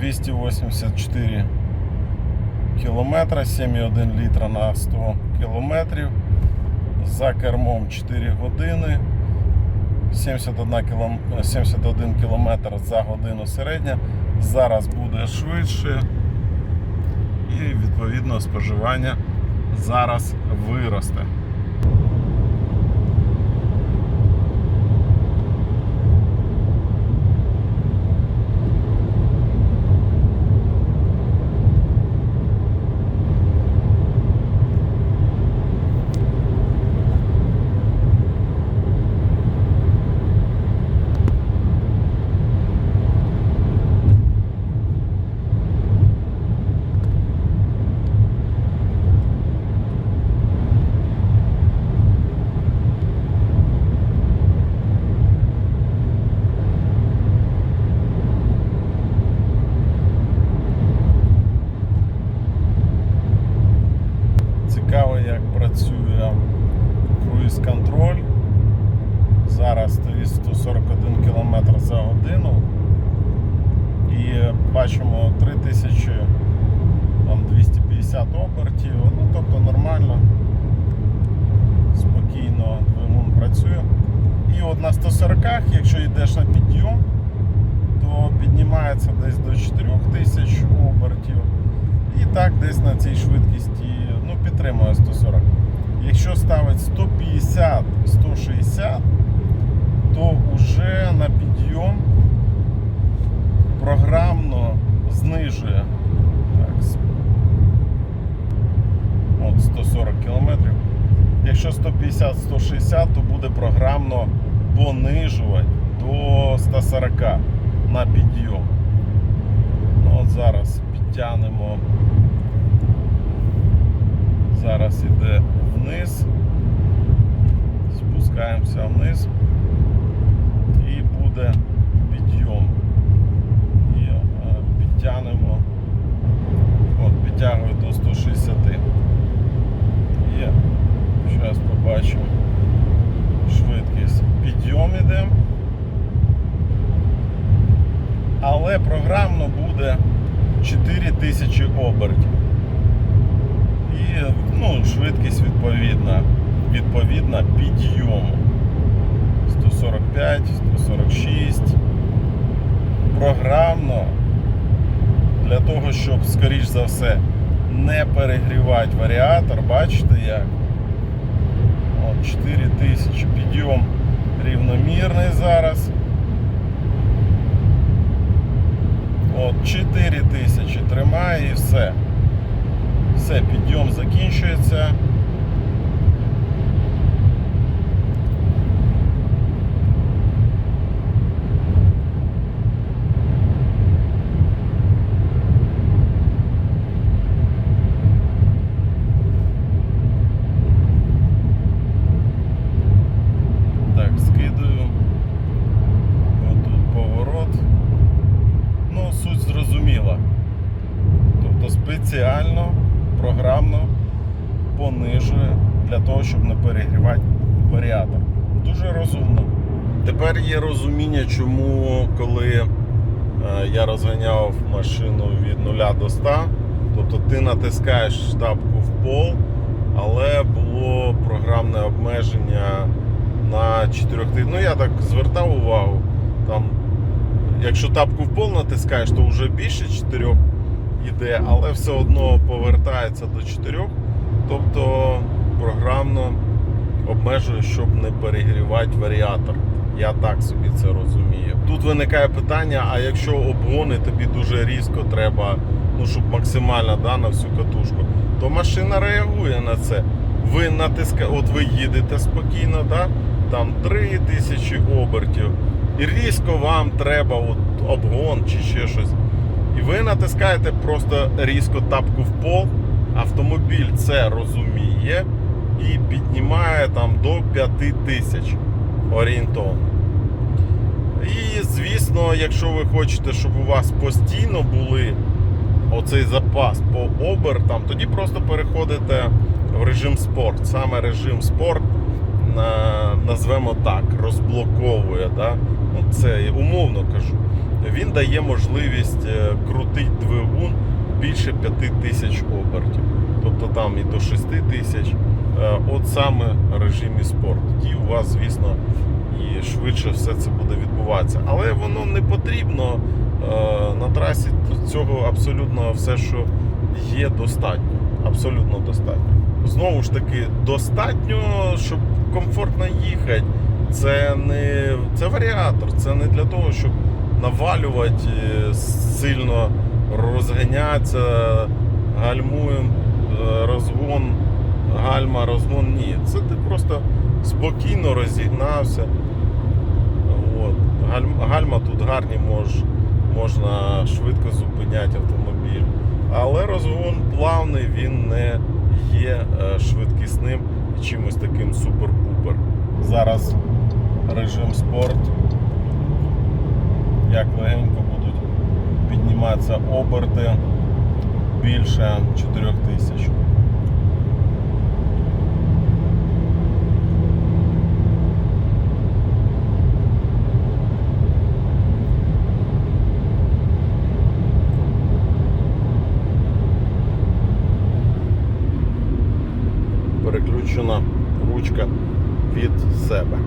284 кілометра, 7,1 літра на 100 кілометрів. За кермом 4 години. 71 кілом... 71 кілометр за годину середня. Зараз буде швидше. І відповідно споживання зараз виросте. Цікаво, як працює круїз контроль. Зараз стоїть 141 км за годину. І бачимо 3000 там 250 обертів. Ну, тобто нормально, спокійно двигун працює. І от на 140 якщо йдеш на підйом, то піднімається десь до 4000 обертів. І так десь на цій швидкості ну, підтримує 140. Якщо ставить 150-160, то вже на підйом програмно знижує так, с- от 140 км. Якщо 150-160, то буде програмно понижувати до 140 на підйом. Ну, от зараз підтягнемо. Зараз іде вниз. Спускаємося вниз. І буде підйом. І е, підтягнемо. От, підтягую до 160. Є. Зараз побачимо швидкість. Підйом. Але програмно буде 4000 обертів. І ну, швидкість відповідна. Відповідна підйому. 145, 146. Програмно для того, щоб, скоріш за все, не перегрівати варіатор, бачите як? От 4000 підйом рівномірний зараз. От 4000 тримає і все. Все, підйом закінчується. Спеціально, програмно понижує для того, щоб не перегрівати варіатор. Дуже розумно. Тепер є розуміння, чому коли е, я розганяв машину від 0 до 100, тобто ти натискаєш тапку в пол, але було програмне обмеження на 4 Ну я так звертав увагу. Там, якщо тапку в пол натискаєш, то вже більше 4 йде, але все одно повертається до 4. Тобто програмно обмежує, щоб не перегрівати варіатор. Я так собі це розумію. Тут виникає питання: а якщо обгони тобі дуже різко треба, ну щоб максимально да, на всю катушку, то машина реагує на це. Ви натиска... от ви їдете спокійно, да? там 3000 обертів, і різко вам треба от обгон чи ще щось. І ви натискаєте просто різко тапку в пол, автомобіль це розуміє і піднімає там до 5000 орієнтовно. І звісно, якщо ви хочете, щоб у вас постійно були оцей запас по обертам, тоді просто переходите в режим спорт. Саме режим спорт назвемо так, розблоковує. Да? Ну, це умовно кажу. Він дає можливість е, крутити двигун більше 5 тисяч обертів. Тобто там і до 6 тисяч. Е, От саме в режимі спорт. Тоді у вас, звісно, і швидше все це буде відбуватися. Але воно не потрібно е, на трасі цього абсолютно все, що є, достатньо. Абсолютно достатньо. Знову ж таки, достатньо, щоб комфортно їхати. Це не це варіатор, це не для того, щоб навалювати сильно розганятися, гальмуємо, е, розгон, гальма, розгон. Ні. Це ти просто спокійно розігнався. От. Гальма, тут гарні мож, можна швидко зупиняти автомобіль. Але розгон плавний, він не є е, швидкісним чимось таким супер-пупер. Зараз режим спорт. Як легенько будуть підніматися оберти більше 4000. Переключена ручка від себе.